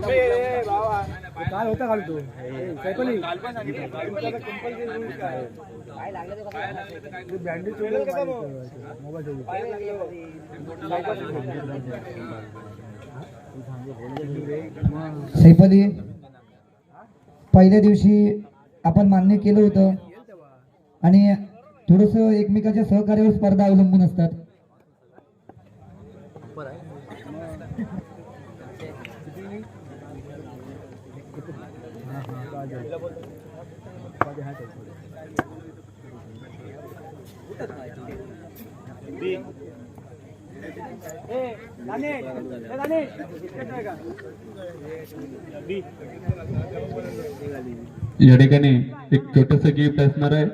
काल होता काल तो? बँडेज सैफली पहिल्या दिवशी आपण मान्य केलं होतं. आणि थोडस एकमेकाच्या सहकार्यावर स्पर्धा अवलंबून असतात. या ठिकाणी एक छोटस गिफ्ट असणार आहे.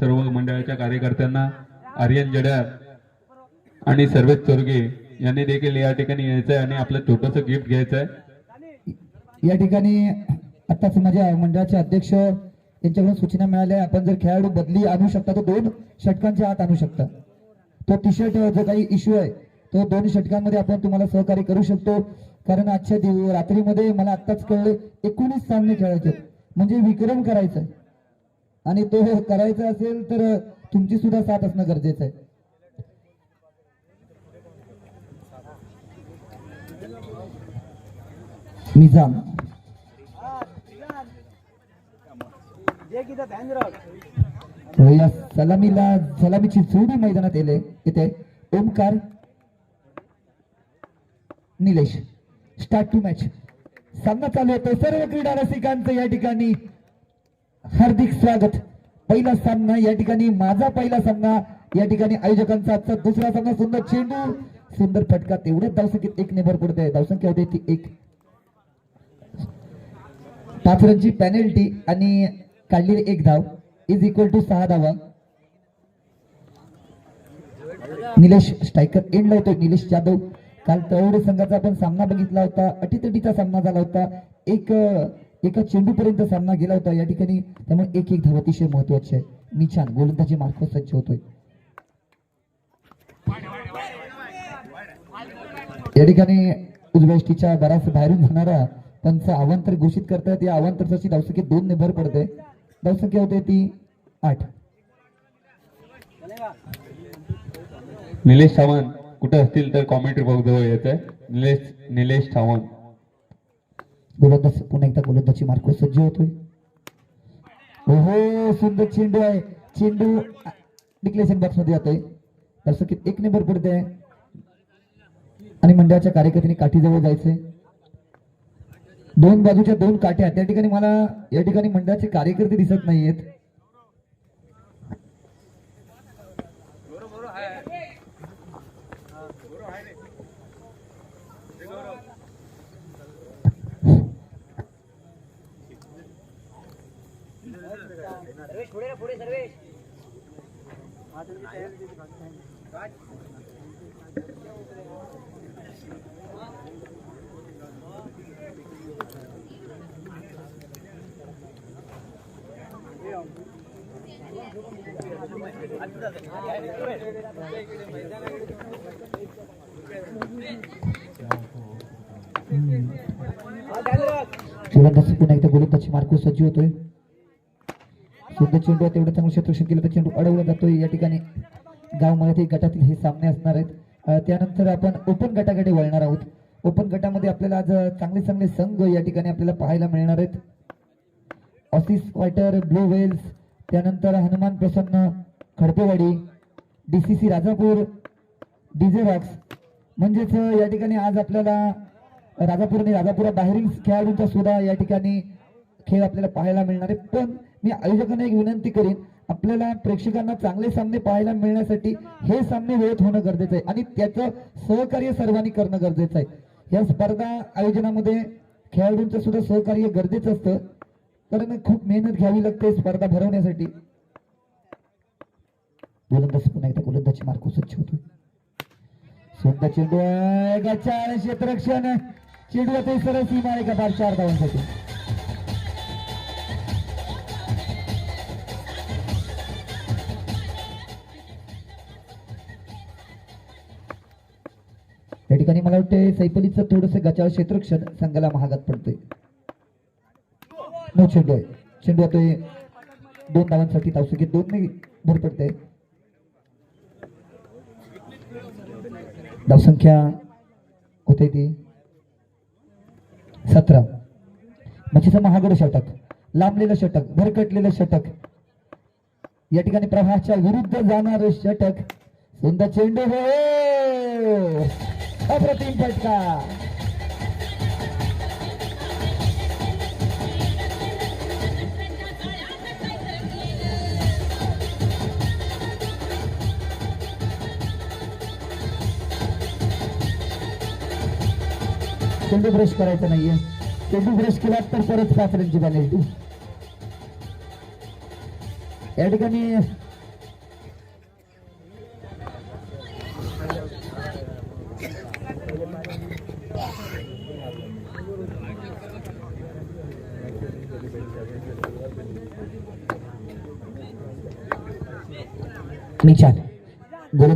सर्व मंडळाच्या कार्यकर्त्यांना आर्यन जड्यार आणि सर्वेश चोरगे यांनी देखील या ठिकाणी यायचं आहे आणि आपलं छोटस गिफ्ट घ्यायचं आहे या ठिकाणी आताच माझ्या मंडळाचे अध्यक्ष यांच्याकडून सूचना मिळाल्या. आपण जर खेळाडू बदली आणू शकता तर दोन षटकांच्या आत आणू शकता. तो टी शर्ट जो काही इश्यू आहे तो दोन षटकांमध्ये आपण तुम्हाला सहकार्य करू शकतो. कारण आजच्या दिव रात्रीमध्ये मला आत्ताच कळले एकोणीस सामने खेळायचे म्हणजे विक्रम करायचा आहे. आणि तो करायचा असेल तर तुमची सुद्धा साथ असणं गरजेचं आहे. निजाम. या सलामीला सलामीची जोडी मैदानात येले. येते Omkar Nilesh. Start to match सामना चालू होतो. सर्व क्रीडा रसिकांचं या ठिकाणी हार्दिक स्वागत. पहिला सामना या ठिकाणी माझा पहिला सामना या ठिकाणी आयोजकांचा. आजचा दुसरा सामना सुंदर चेंडू. सुंदर फटका. तेवढ्याच धावसंख्येत एक नेभर पडते धावसंख्या होते ती एक. पाच रनची पॅनल्टी आणि काढलेली एक धाव. इज इक्वल टू सहा धावा. निलेश स्ट्रायकर एंड लावतोय निलेश जाधव. काल तळवडे संघाचा आपण सामना बघितला होता. अटीतटीचा सामना झाला होता. एक एका चेंडूपर्यंत सामना गेला होता. या ठिकाणी त्यामुळे एक एक धाव अतिशय महत्वाची आहे. निशान गोलंदाजी मार्फत सज्ज होतोय. या ठिकाणी उजव्याष्टीच्या बराच बाहेरून जाणारा पंच अवांतर घोषित करतात या अवांतरची धावसंख्येत दोन ने भर पडते. धावसंख्या होते ती आठ. निलेश सावंत कुठे असतील तर कॉमेंट्री बॉक्स जवळ यायचं आहे निलेश निलेश सावंत. गोलंदाज पुन्हा एकदा गोलंदाजी मार्को सज्ज होतोय. ओहो सुंदर चेंडू आहे. चेंडू डिक्लेशन बॉक्समध्ये जातोय. धावसंख्येत एक नंबर पडते आणि मंडळाच्या कार्यकर्त्यांनी काठीजवळ जायचंय. दोन बाजूच्या दोन काठ्या त्या ठिकाणी मला या ठिकाणी मंडळाचे कार्यकर्ते दिसत नाहीयेत. गोलंदाज पुन्हा एकदा गोलंदाजी मार्को सज्ज होतोय. शुद्ध चेंडू आहे तेवढं चांगलं क्षेत्रक्षण केलं तर चेंडू अडवला जातोय. या ठिकाणी गाव मराठी गटातील हे सामने असणार आहेत. त्यानंतर आपण ओपन गटाकडे वळणार आहोत. ओपन गटामध्ये आपल्याला आज चांगले चांगले संघ या ठिकाणी आपल्याला पाहायला मिळणार आहेत. ऑसिस क्वार्टर ब्लू वेल्स त्यानंतर Hanuman Prasanna Khadpewadi DCC Rajapur DJ box म्हणजेच या ठिकाणी आज आपल्याला राजापूर आणि राजापुरा बाहेरील खेळाडूंचा सुद्धा या ठिकाणी खेळ आपल्याला पाहायला मिळणार आहे पण मी आयोजकांना एक विनंती करीन आपल्याला प्रेक्षकांना चांगले सामने पाहायला मिळण्यासाठी हे सामने वेळेत होणं गरजेचं आहे आणि त्याचं सहकार्य सर्वांनी करणं गरजेचं आहे. या स्पर्धा आयोजनामध्ये खेळाडूंचं सुद्धा सहकार्य गरजेचं असतं. कारण खूप मेहनत घ्यावी लागते स्पर्धा भरवण्यासाठी. गोलंदाज पुन्हा एकदा गोलंदाजी मार्को स्वच्छ होतो स्वतः चेंडू आहे. गच्चा आणि क्षेत्ररक्षण. चेंडू आता सरळ सीमा आहे का चार धावांसाठी ठिकाणी मला वाटतं सैफलीचं थोडस गचाळ क्षेत्रक्षण संघाला महागात पडतोय. नो चेंडू आहे. चेंडू आता दोन धावांसाठी धावसंख्येत दोन नाही भर पडते धावसंख्या होते ती सतरा. म्हणजे मच्छीचा महागड षटक लांबलेलं षटक भरकटलेलं षटक. या ठिकाणी प्रवाहाच्या विरुद्ध जाणार षटक. सुंदर चेंडू हो अप्रतिम फटका चेंडू ब्रश करायचा नाहीये चेंडू ब्रश केला तर परत सासऱ्यांची पेनल्टी या ठिकाणी मी छान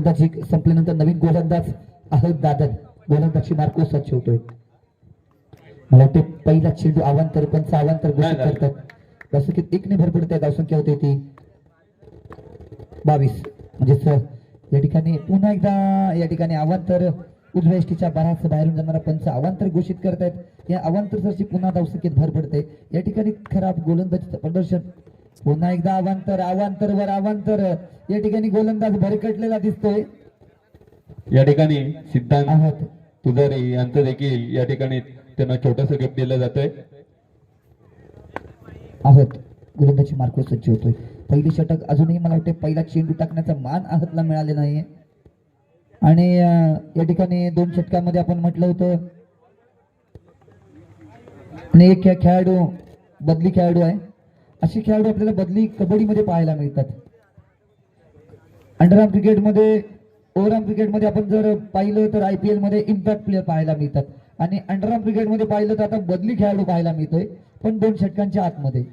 गोलंदाजी संपल्यानंतर नवीन गोलंदाज अहद दादन. गोलंदाजी मार्को सच होतोय मला वाटते पहिला चेंडू आव्हांतर पंच आव्हांतर घोषित करतात. धावसंख्येत एक ने भर पडते धावसंख्या होते ती. बावीस. म्हणजे सर या ठिकाणी पुन्हा एकदा या ठिकाणी अवांतर उजव्या एसटीच्या बाराच बाहेरून जाणारा पंच अवांतर घोषित करतायत. या अवांतर सरची पुन्हा धावसंख्येत भर पडते. या ठिकाणी खराब गोलंदाजीचं प्रदर्शन पुन्हा एकदा अवांतर अवांतर वर अवांतर. या ठिकाणी गोलंदाज भरकटलेला दिसतोय. या ठिकाणी सिद्धांत आहात. यांचं देखील या ठिकाणी त्यांना छोटस गिफ्ट दिलं जातंय. आहत. गोलंदाजी मार्क सज्ज होतोय. पहिली षटक अजूनही मला वाटते पहिला चेंडू टाकण्याचा मान आहतला मिळाले नाहीये. आणि या ठिकाणी दोन षटकामध्ये आपण म्हटलं होतं. आणि एक खेळाडू बदली खेळाडू आहे. असे खेळाडू आपल्याला बदली कबड्डीमध्ये पाहायला मिळतात. अंडरआर्म क्रिकेटमध्ये ओव्हरआर्म क्रिकेटमध्ये आपण जर पाहिलं तर आय पी मध्ये इम्पॅक्ट प्लेअर पाहायला मिळतात. आणि अंडरआर्म क्रिकेटमध्ये पाहिलं तर आता बदली खेळाडू पाहायला मिळतोय पण दोन षटकांच्या आतमध्ये.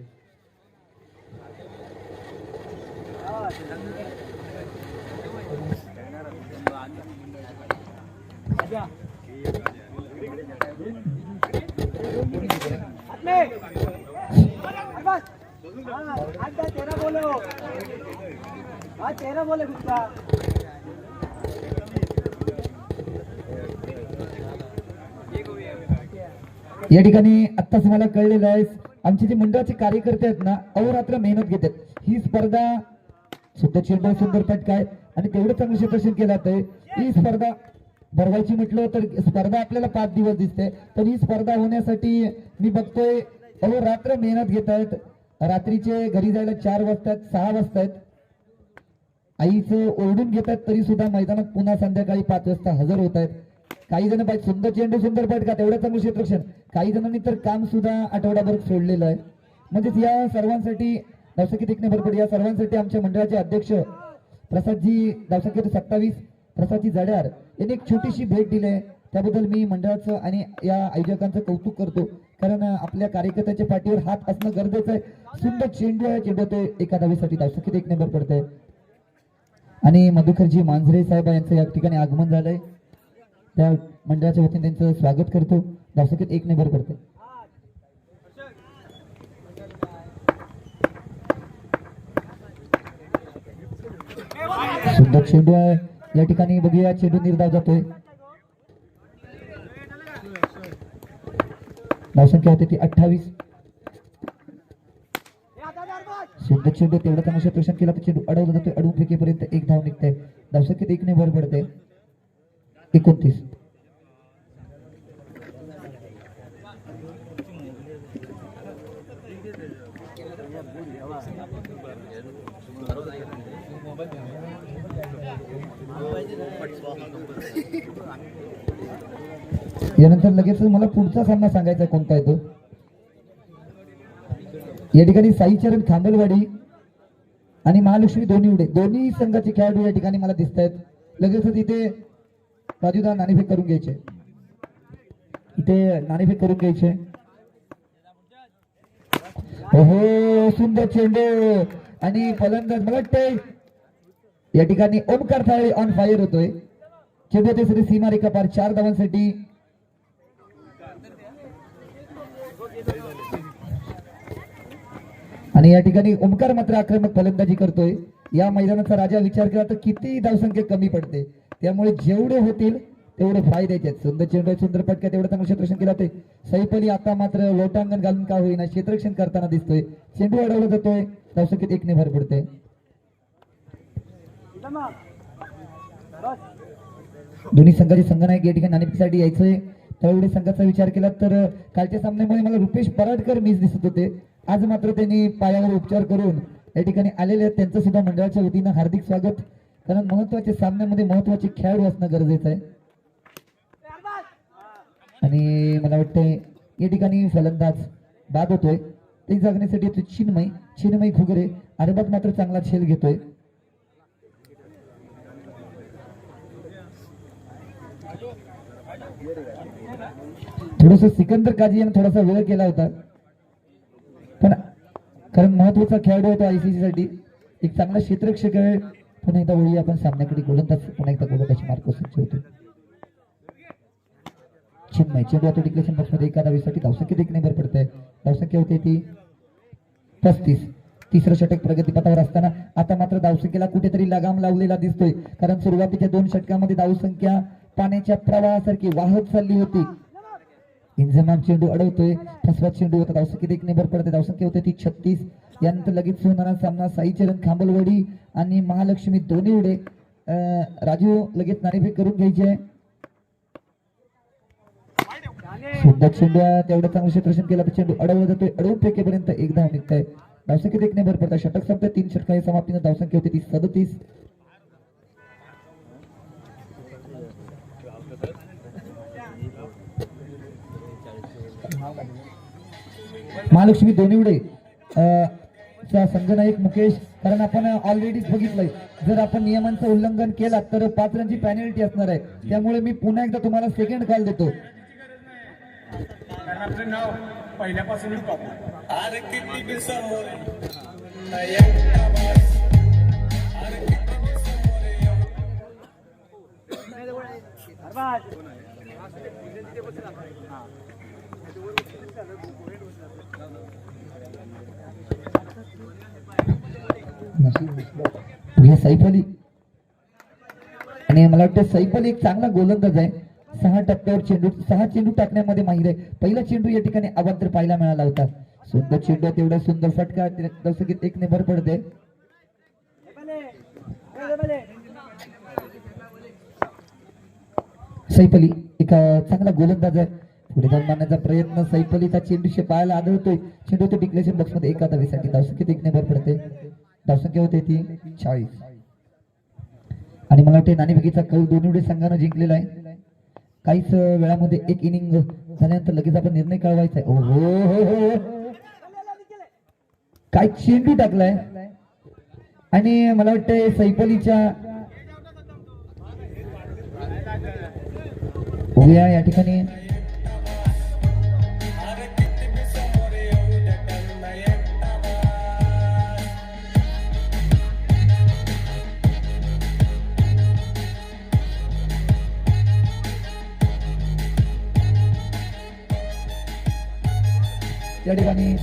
तेरा बोलो तेरा बोले या ठिकाणी आत्ताच मला कळलेलं आहे आमचे जे मंडळाचे कार्यकर्ते आहेत ना अहोरात्र मेहनत घेतात. ही स्पर्धा सुद्धा चेंडू सुंदर काय आणि तेवढं चांगलं क्षेत्ररक्षण केलं जातंय. ही स्पर्धा भरवायची म्हटलं तर स्पर्धा आपल्याला पाच दिवस दिसते. तर ही स्पर्धा होण्यासाठी मी बघतोय अहोरात्र मेहनत घेत आहेत. रात्रीचे घरी जायला चार वाजतात सहा वाजतात. आईचं ओरडून घेतात तरी सुद्धा मैदानात पुन्हा संध्याकाळी पाच वाजता हजर होत आहेत काही जण पाहिजे सुंदर चेंडू सुंदर का तेवढं चांगलं क्षेत्रक्षण काही जणांनी तर काम सुद्धा आठवडाभर सोडलेलं आहे. म्हणजेच या सर्वांसाठी धावसंख्येत एक भरपूर या सर्वांसाठी आमच्या मंडळाचे अध्यक्ष प्रसादजी धावसंख्येत सत्तावीस प्रसादजी जाड्यार यांनी एक छोटीशी भेट दिली आहे. त्याबद्दल मी मंडळाचं आणि या आयोजकांचं कौतुक करतो. कारण आपल्या कार्यकर्त्याच्या पाठीवर हात असणं गरजेचं आहे. सुंदर चेंडू आहे चेंडू ते एका धावीसाठी धावसंख्येत एक नंबर पडतंय. आणि मधुकरजी मांजरे साहेब यांचं या ठिकाणी आगमन झालंय. त्या मंडळाच्या वतीने त्यांचं स्वागत करतो. धावसंख्येत एक नंबर पडते सुंदर चेंडू आहे. या ठिकाणी बघूया चेंडू निर्धाव जातोय. धावसंख्या होती ती अठ्ठावीस. शुद्ध चेंडू तेवढा चांगलं क्षेत्ररक्षण केला तर चेंडू अडवला जातोय अडवून फेकेपर्यंत एक धाव निघते. धावसंख्येत एक ने भर पडते. एकोणतीस. यानंतर लगेच मला पुढचा सामना सांगायचा कोणता आहे तो? या ठिकाणी साईचरण खांदलवाडी आणि महालक्ष्मी दोन्ही उडे. दोन्ही संघाचे खेळाडू या ठिकाणी मला दिसत आहेत. लगेच इथे राजूदा नाणेफेक करून घ्यायचे. इथे नाणेफेक करून घ्यायचे. ओहो सुंदर चेंडू आणि फलंदाज मला वाटतंय या ठिकाणी ओमकार थाळे ऑन फायर होतोय. चेंडू ते सीमा रेखा पार. चार धावांसाठी आणि या ठिकाणी ओमकार मात्र आक्रमक फलंदाजी करतोय. या मैदानाचा राजा विचार केला तर किती धावसंख्या कमी पडते. त्यामुळे जेवढे होतील तेवढे फायद्याचे आहेत. सुंदर चेंडू सुंदर पटक्या तेवढं चांगलं क्षेत्रक्षण केलं ते सैफ अली आता मात्र लोटांगण घालून का होईना क्षेत्रक्षण करताना दिसतोय. चेंडू अडवला जातोय. धावसंख्येत एकने भर पडते. दोन्ही संघाचे संघनायक या ठिकाणी नाणेफेकीसाठी यायचंय. त्यावेळी संघाचा विचार केला तर कालच्या सामन्यामुळे मला रुपेश पराडकर मिस दिसत होते. आज मात्र त्यांनी पायावर उपचार करून या ठिकाणी आलेले आहेत. त्यांचं सुद्धा मंडळाच्या वतीनं हार्दिक स्वागत. कारण महत्त्वाच्या सामन्यामध्ये महत्त्वाचे खेळाडू असणं गरजेचं आहे. आणि मला वाटतंय या ठिकाणी फलंदाज बाद होतोय. ते जगण्यासाठी येतोय चिन्मय चिन्मय खुगरे अरबात मात्र चांगला छेल घेतोय. थोडस सिकंदर काजी यांनी थोडासा वेळ केला होता. कारण महत्त्वाचा खेळाडू होता आयसीसी साठी. एक चांगला क्षेत्ररक्षक आहे. पुन्हा एकदा वळी आपण सामन्याकडे गोलंदाज पुन्हा एकदा गोलंदाजी मार्क सज्ज होते चिन्मय चेंडू आता डिक्लेशन बॉक्समध्ये एका धावेसाठी धावसंख्या देखील भर पडते धावसंख्या होते ती पस्तीस. तिसरं षटक प्रगतीपथावर असताना आता मात्र धावसंख्येला कुठेतरी लगाम लावलेला दिसतोय. कारण सुरुवातीच्या दोन षटकामध्ये धावसंख्या पाण्याच्या प्रवाहासारखी वाहत चालली होती. इंजमाम चेंडू अडवतोय. फसवा चेंडू होता. धावसंख्येत एक नंबर पडते धावसंख्या होते? ती छत्तीस. यानंतर लगेच होणारा सामना. साईचरण खांबलवाडी आणि महालक्ष्मी दोन्ही उडे. राजू लगेच नाणेफेक करून घ्यायचे आहे. सुंदर चेंडू तेवढं चांगलं क्षेत्रक्षण केलं तर चेंडू अडवला जातोय. अडवून फेकेपर्यंत एक धाव निघताय धावसंख्येत एक नंबर पडतात षटक संपत तीन षटकाच्या समाप्तीनं धावसंख्या होती ती सदतीस. महालक्ष्मी दोन्हीवडे अं, चा संघनायक मुकेश कारण आपण ऑलरेडीच बघितलंय. जर आपण नियमांचं उल्लंघन केलं तर पाच रनची पॅनल्टी असणार आहे. त्यामुळे मी पुन्हा एकदा तुम्हाला सेकंड कॉल देतो. कारण आपलं नाव पहिल्यापासूनच टॉप अरे किती बी समोर बरबाद. हे सैफ अली. आणि मला वाटतं सैफ अली एक चांगला गोलंदाज आहे. सहा टप्प्यावर चेंडू सहा चेंडू टाकण्यामध्ये माहिर आहे. पहिला चेंडू या ठिकाणी अवांतर पाहायला मिळाला होता. सुंदर चेंडू आहे, तेवढा सुंदर फटका. जसं की एक भर पडते सैफ अली एक चांगला गोलंदाज आहे. पुढे जाऊन मारण्याचा प्रयत्न. सैफ अलीचा चेंडू पाहायला आढळतोय चेंडू तो डिक्लेशन बॉक्समध्ये एका धावेसाठी धावसंख्येत एक भर पडते धावसंख्या होते ती? चाळीस. आणि मला वाटते नाणेफेकीचा कौल दोन्ही संघानं जिंकलेला आहे. काहीच वेळामध्ये एक इनिंग झाल्यानंतर लगेच आपण निर्णय कळवायचा आहे. ओ हो हो हो. काय चेंडू टाकलाय. आणि मला वाटतंय सैफलीच्या या ठिकाणी. या ठिकाणी.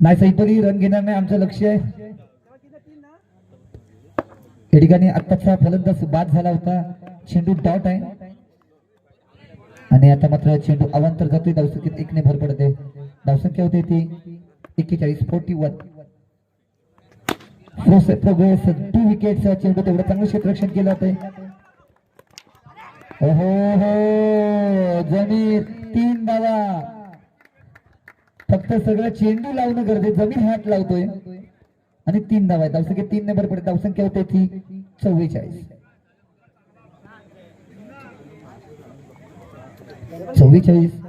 नाही सैफली रन घेणार नाही आमचं लक्ष आहे. या ठिकाणी आत्ताचा फलंदाज बाद झाला होता चेंडू डॉट आहे. आणि आता मात्र चेंडू अवांतर जातोय धावसंख्येत एकने भर पडते. धावसंख्या होते ती एक्केचाळीस forty one. Progress two wicket चेंडू तेवढं चांगलं क्षेत्ररक्षण केलं होते. हो हो जमीर तीन धावा. फक्त सगळं चेंडू लावणं गरजेचं जमीन हात लावतोय. आणि तीन धावा आहे धावसंख्या तीन नंबर पडते. धावसंख्या होते ती चव्वेचाळीस. चव्वेचाळीस.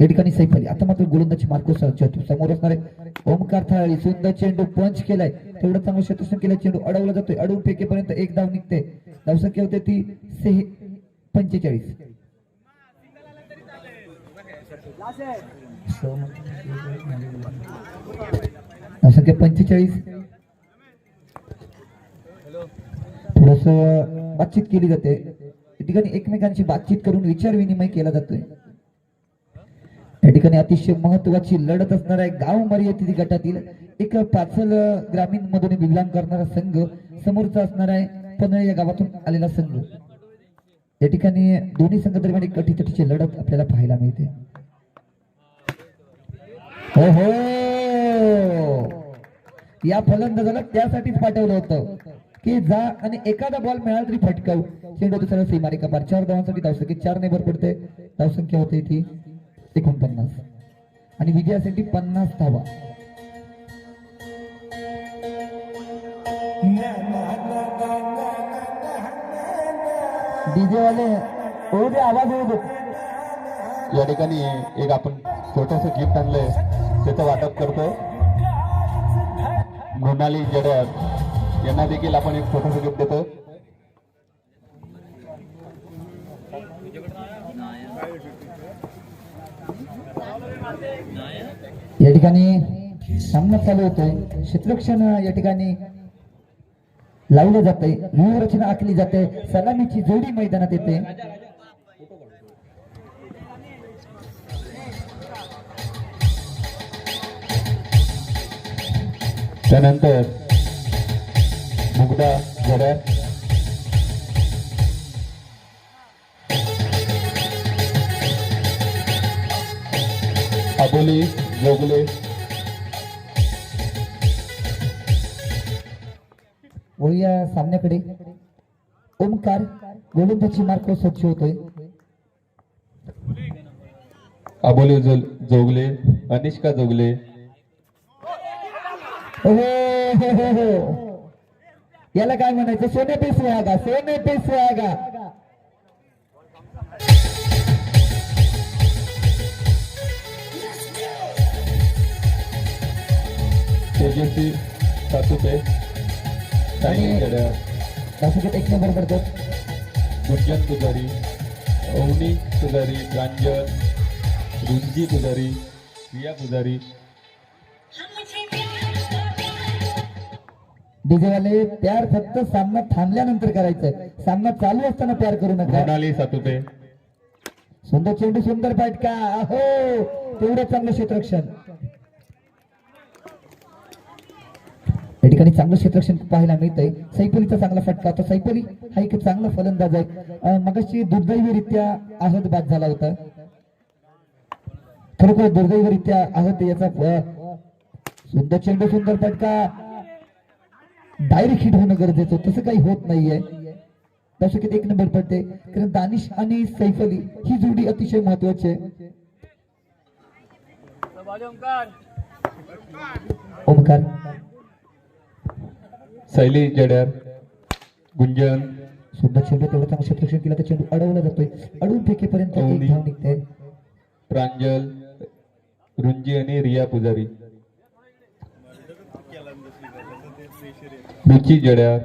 या ठिकाणी सैफ अली. आता मात्र गोलंदाजी मार्को चतुर समोर असणार आहे. ओमकार थाळी सुंदर चेंडू पंच केलाय. तेवढं चांगलं शतरक्षण केला चेंडू अडवला जातोय. अडवून फेकेपर्यंत एक धाव निघते. धावसंख्या होते ती से पंचेचाळीस. धावसंख्या पंचेचाळीस. थोडस बातचीत केली जाते. या ठिकाणी एकमेकांशी बातचीत करून विचार विनिमय केला जातोय. या ठिकाणी अतिशय महत्वाची लढत असणार आहे. गाव मर्यादित गटातील एक पाचल ग्रामीण मधून बिलांग करणारा संघ समोरचा असणार आहे. पनळ या गावातून आलेला संघ. या ठिकाणी दोन्ही संघ दरम्यान एक कटीतटीची लढत आपल्याला पाहायला मिळते. हो हो. या फलंदाजाला त्यासाठीच पाठवलं होतं की जा आणि एखादा बॉल मिळाला तरी फटकाव. चेंडू दुसऱ्या सीमारेखा पार. चार धावांसाठी धावसंख्या चार नेबर पडते. धावसंख्या होते ती एकोणपन्नास. आणि विजयासाठी पन्नास धावा डीजे वाले हो दे आवाज येऊ दे या ठिकाणी एक आपण छोटस गिफ्ट आणलंय. त्याचं वाटप करतो मृणाली जडर यांना देखील आपण एक छोटस गिफ्ट देतो या ठिकाणी सामना चालू होतोय. क्षेत्ररक्षण या ठिकाणी लावलं जाते व्यूहरचना आखली जाते. सलामीची जोडी मैदानात येते. त्यानंतर मुगदा घड्या अबोली. जोगले वळूया सामन्याकडे. ओमकार गोलंदाजी मार्क स्वच्छ होतोय. अबोली जोगले अनिष्का जोगले. हो हो हो हो. याला काय म्हणायचं? सोने पे सुहागा सोने पे तेजस्वी सातुपे जडर नाशिकात एक नंबर पडतो गुंजन पुजारी अवनी पुजारी प्रांजल रुंजी पुजारी रिया पुजारी। डीजे वाले प्यार फक्त सामना थांबल्यानंतर करायचंय. सामना चालू असताना प्यार करू नका. मृणाली सातुपे सुंदर चेंडू सुंदर फाटका अहो तेवढं चांगलं क्षेत्ररक्षण. ठिकाणी चांगलं क्षेत्ररक्षण पाहायला मिळतंय. सैफलीचा चांगला फटका होता. सैफली हा एक चांगला फलंदाज आहे. मगाशी दुर्दैवीरित्या आहत बाद झाला होता. खरोखर दुर्दैवीरित्या आहत याचा सुंदर चेंडू सुंदर फटका. डायरेक्ट हिट होणं गरजेचं. तसं काही होत नाहीये. तसं किती एक नंबर पडते. कारण दानिश आणि सैफ अली ही जोडी अतिशय महत्वाची आहे. ओमकार. शैली जडर गुंजन. सुंदर चेंडू तेवढं चांगलं क्षेत्ररक्षण केलं तर चेंडू अडवला जातोय. अडवून फेकेपर्यंत एक अवनी. धाव निघते. प्रांजल रुंजी आणि रिया पुजारी. रुची जड्यार.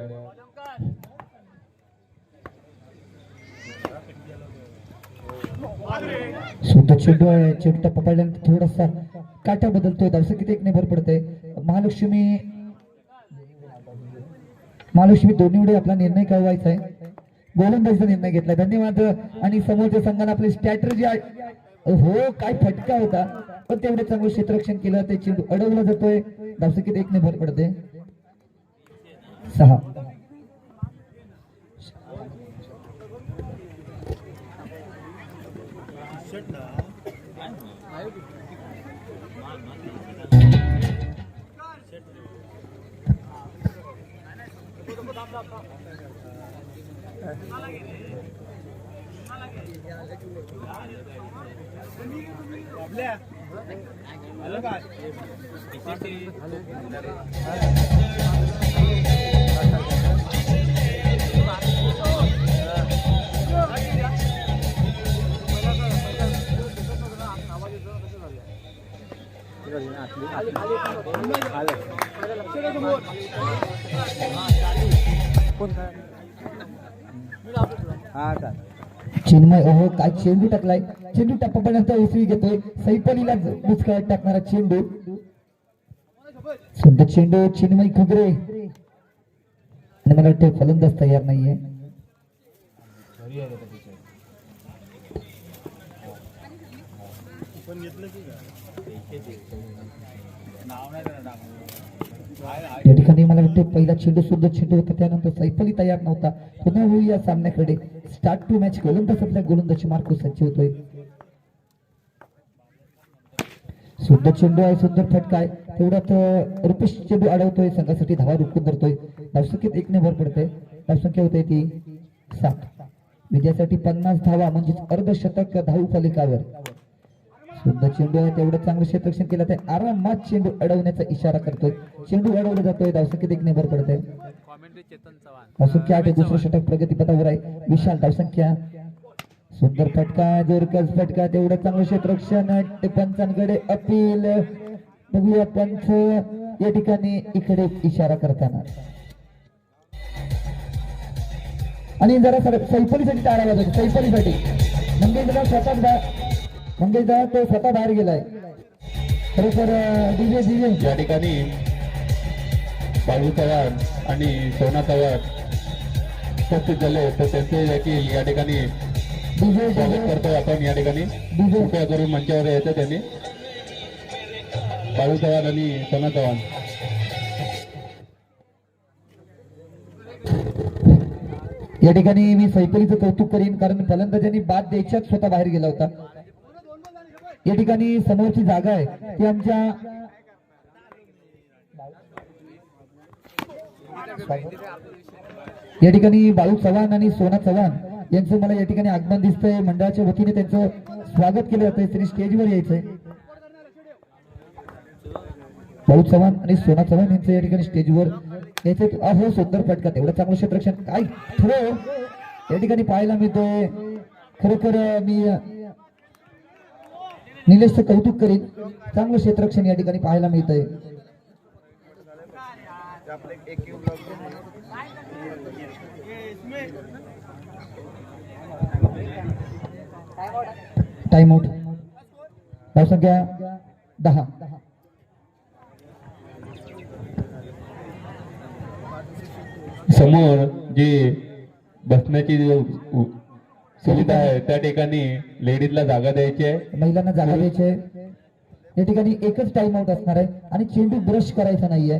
सुंदर चेंडू आहे. चेंडू टप्पा पडल्यानंतर थोडासा काटा बदलतोय. धावसं किती एक भर पडते महालक्ष्मी महालक्ष्मी दोन्हीकडे आपला निर्णय कळवायचा आहे. गोलंदाजीचा निर्णय घेतला. धन्यवाद. आणि समोरच्या संघाने आपली स्ट्रॅटर्जी हो काय फटका होता. पण तेवढे चांगलं क्षेत्ररक्षण केलं. ते चेंडू अडवला जातोय. धावसकीत एक ने भर पडते. सहा. Gracias. चिन्मय अहो काय चेंडू टाकलाय? चेंडू टप्पापर्यंत उसळी घेतोय. सैपलीला बुचकाळत टाकणारा चेंडू. सुंदर चेंडू चिन्मय खुगरे आणि मला वाटतं फलंदाज तयार नाहीये. या ठिकाणी मला वाटतं पहिला चेंडू सुद्धा चेंडू होता त्यानंतर सैफली तयार नव्हता. पुन्हा होऊ या सामन्याकडे स्टार्ट टू मॅच गोलंदाज आपल्या गोलंदाजी मार्क सज्ज होतोय. सुंदर चेंडू आहे सुंदर फटका आहे. तेवढ्यात रुपेश चेंडू अडवतोय संघासाठी धावा रुकून धरतोय. धावसंख्येत एक ने भर पडते धावसंख्या होते ती सात. विजयासाठी पन्नास धावा म्हणजेच अर्धशतक धाव फलिकावर. सुंदर चेंडू आहे तेवढं चांगलं क्षेत्रक्षण केलं ते आरामात चेंडू अडवण्याचा इशारा करतोय. चेंडू अडवला जातोय धावसंख्येत एक ने भर पडते आठ आहे, दुसरं षटक प्रगतीपथावर आहे. विशाल धावसंख्या. सुंदर फटका जोरकस फटका तेवढं चांगलं क्षेत्रक्षण ते पंचांकडे अपील. बघूया पंच या ठिकाणी इकडे इशारा करताना. आणि जरा सर सैफलीसाठी टाळा वाजवतो सैफलीसाठी. जरा स्वतः बा- मंगेशदा तो स्वतः बाहेर गेलाय. खरोखर दिजे दिजे या ठिकाणी बाळू चव्हाण आणि सोना चव्हाण उपस्थित झाले तर त्यांचे देखील या ठिकाणी स्वागत करतोय आपण या ठिकाणी. कृपया करून मंचावर यायचं त्यांनी. बाळू चव्हाण आणि सोना चव्हाण. या ठिकाणी मी सैफलीचं कौतुक करीन कारण फलंदाजांनी बाद द्यायच्याच स्वतः बाहेर गेला होता. या ठिकाणी समोरची जागा आहे ती आमच्या या ठिकाणी बाळू चव्हाण आणि सोना चव्हाण यांचं मला या ठिकाणी आगमन दिसतंय. मंडळाच्या वतीने त्यांचं स्वागत केलं जातंय. त्यांनी स्टेजवर यायचंय. बाळू चव्हाण आणि सोना चव्हाण यांचं या ठिकाणी स्टेजवर यायचं अहो सुंदर फटका. तेवढं चांगलं क्षेत्ररक्षण काय? थ्रो या ठिकाणी पाहायला मिळतोय. खरोखर मी निलेशचं कौतुक करीत चांगलं क्षेत्ररक्षण या ठिकाणी पाहायला मिळतंय. टाइम आउट धावसंख्या दहा. समोर जे बसण्याची सुविधा आहे त्या ठिकाणी लेडीजला जागा द्यायची आहे. महिलांना जागा द्यायची आहे. या ठिकाणी एकच टाइम आउट असणार आहे. आणि चेंडू ब्रश करायचा नाहीये.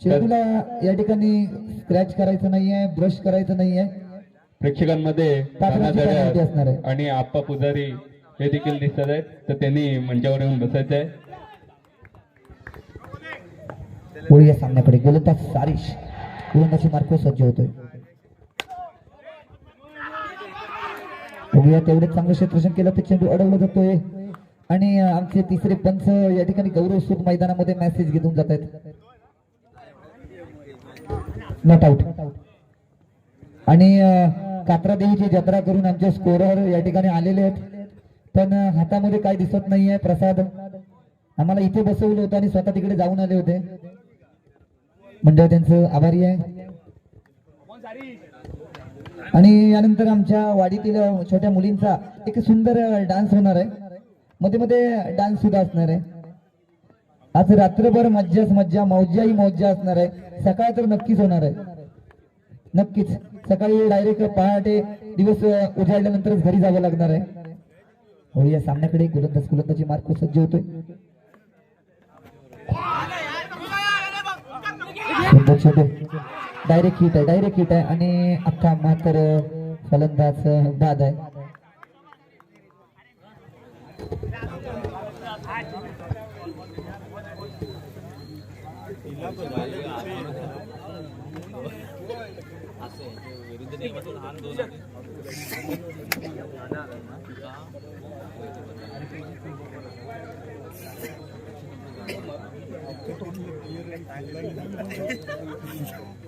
चेंडूला या ठिकाणी स्क्रॅच करायचं नाहीये ब्रश करायचं नाहीये. प्रेक्षकांमध्ये असणार आहे. आणि आप्पा पुजारी हे देखील दिसत आहेत. तर त्यांनी मंचावर येऊन बसायचं आहे. या सामन्याकडे. गोलंदाज सारिश. गोलंदाजी मार्को सज्ज होतोय. बघूया तेवढे चांगलं क्षेत्ररक्षण केलं तर चेंडू अडवला जातोय. आणि आमचे तिसरे पंच या ठिकाणी गौरव सुख मैदानामध्ये मेसेज घेऊन जात आहेत. नॉट आउट आणि कात्रा देवीची जत्रा करून आमचे स्कोरर या ठिकाणी आलेले आहेत. पण हातामध्ये काय दिसत नाहीये प्रसाद. आम्हाला इथे बसवलं होतं आणि स्वतः तिकडे जाऊन आले होते. मंडळ त्यांचं आभारी आहे. आणि यानंतर आमच्या वाडीतील छोट्या मुलींचा एक सुंदर डान्स होणार आहे. मध्ये मध्ये डान्स सुद्धा असणार आहे. आज रात्रभर मज्जाच मज्जा मौजाही मौजा असणार आहे. सकाळ तर नक्कीच होणार आहे. नक्कीच. सकाळी डायरेक्ट पहाटे दिवस उजाडल्यानंतरच घरी जावं लागणार आहे. होळी या सामन्याकडे गोलंदाज गोलंदाजी मार्क सज्ज होतोय. छोटो. डायरेक्ट हिट आहे डायरेक्ट हिट आहे. आणि अख्खा मात्र फलंदाज बाद आहे.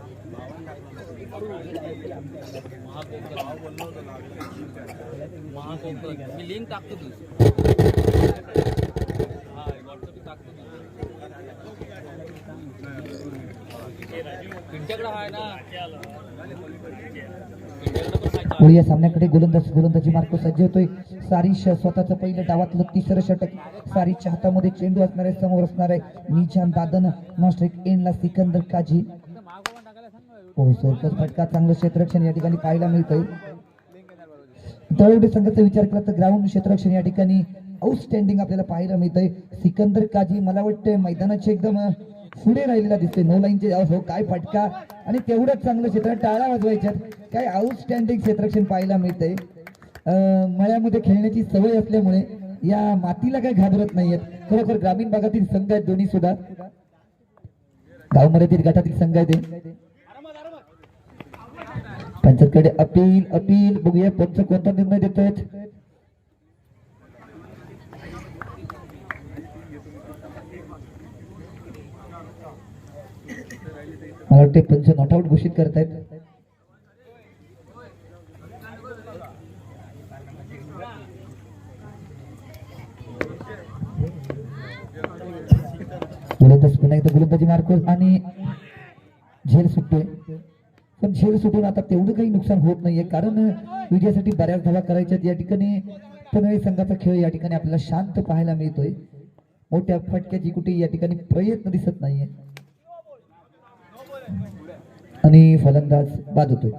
महाकोकण मी लिंक टाकतो तू हा व्हॉट्सअप टाकतो तुमच्याकडे आहे ना? या सामन्याकडे गोलंदाज गोलंदाजी मार्ग सज्ज होतोय. सारी स्वतःचं पहिलं डावातलं तिसरं षटक. सारीच्या हातामध्ये चेंडू असणार आहे समोर असणार आहे निजाम दादन नॉस्ट्रिक एंडला सिकंदर काजी हो सोरकस फटका चांगलं क्षेत्ररक्षण या ठिकाणी पाहायला मिळतंय. तळवडे संघाचा विचार केला तर ग्राउंड क्षेत्ररक्षण या ठिकाणी आउटस्टँडिंग आपल्याला पाहायला मिळतंय. सिकंदर काजी मला वाटतंय मैदानाची एकदम पुढे राहिलेला दिसतोय. नो लाईनचे हो काय फटका. आणि तेवढंच चांगलं क्षेत्र टाळा वाजवायच्यात. काय आउटस्टँडिंग क्षेत्ररक्षण पाहायला मिळतंय. मळ्यामध्ये खेळण्याची सवय असल्यामुळे या मातीला काय घाबरत नाहीयेत. खरोखर ग्रामीण भागातील संघ आहेत दोन्ही सुद्धा. गावमर्यादित गटातील संघ आहे ते पंचायतकडे अपील अपील. बघूया पंच कोणता निर्णय देत आहेत मला वाटते पंच नॉट आउट घोषित करतायत. गोलंदाज पुन्हा एकदा गोलंदाजी मार्कोस आणि झेल सुटतोय पण झेल सुटून आता तेवढं काही नुकसान होत नाहीये. कारण विजयासाठी बऱ्याच धावा करायच्या या ठिकाणी पनवेल संघाचा खेळ या ठिकाणी आपल्याला शांत पाहायला मिळतोय. मोठ्या फटक्याची कुठे या ठिकाणी प्रयत्न दिसत नाहीये. आणि फलंदाज बाद होतोय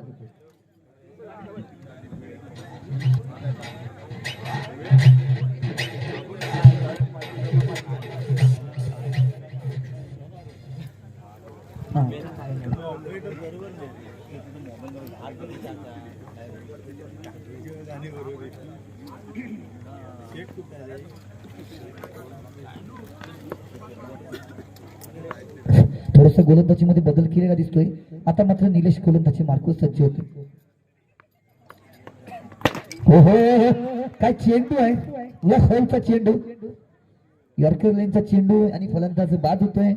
हा. थोडस गोलंदाजी मध्ये बदल केलेला दिसतोय. आता मात्र निलेश गोलंदाजी मार्कूस सज्ज होते हो हो हो, हो. काय चेंडू आहे? या हॉलचा चेंडू. यॉर्कर लाईनचा चेंडू आणि फलंदाज बाद होतोय.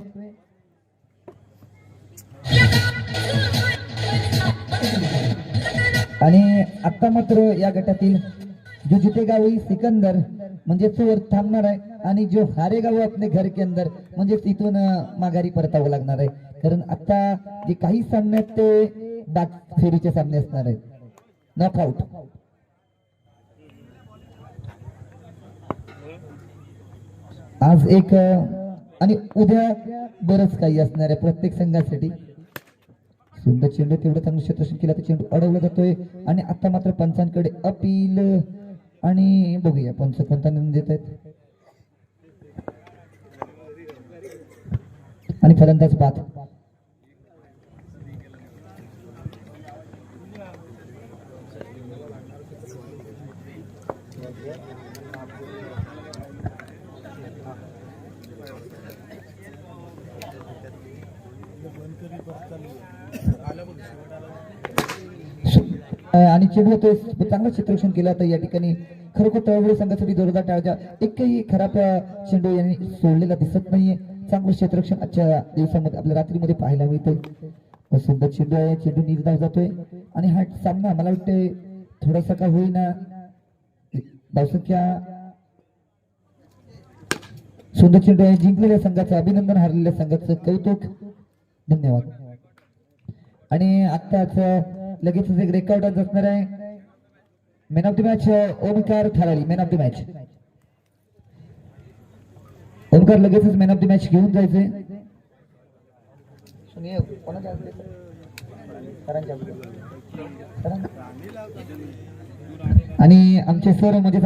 आणि आत्ता मात्र या गटातील जो जितेगावी सिकंदर म्हणजे चोर थांबणार आहे आणि जो हारेगाव आपले घर के अंदर म्हणजे तिथून माघारी परतावं लागणार आहे. कारण आता जे काही सामने आहेत ते डाक फेरीचे सामने असणार आहेत. नॉकआउट आज एक आणि उद्या बरंच काही असणार आहे प्रत्येक संघासाठी. सुंदर चेंडू तेवढं चांगलं क्षेत्ररक्षण केला तर चेंडू अडवला जातोय. आणि आता मात्र पंचांकडे अपील आणि बघूया पंच कोणता निर्णय देत आहेत. आणि फलंदाज बाद. आणि चेडू होतोय चांगलं क्षेत्ररक्षण केलं तर या ठिकाणी. खरोखर तळवडे संघासाठी जोरदार टाळजा एकही खराब चेंडू यांनी सोडलेला दिसत नाहीये. चांगलं क्षेत्ररक्षण आजच्या दिवसामध्ये आपल्या रात्रीमध्ये पाहायला मिळतंय. सुंदर चेंडू आहे चेंडू निर्धाव जातोय. आणि हा सामना मला वाटतंय थोडासा का होईना. धावसंख्या सुंदर चेंडू आहे जिंकलेल्या संघाचं अभिनंदन हरलेल्या संघाचं कौतुक. धन्यवाद. आणि आत्ताच लगेच एक रेकॉर्ड असणार आहे man of the match Omkar Tharali man of the match Omkar लगेचच मॅन ऑफ द मॅच घेऊन. सरांच्या? आणि आमचे सर म्हणजे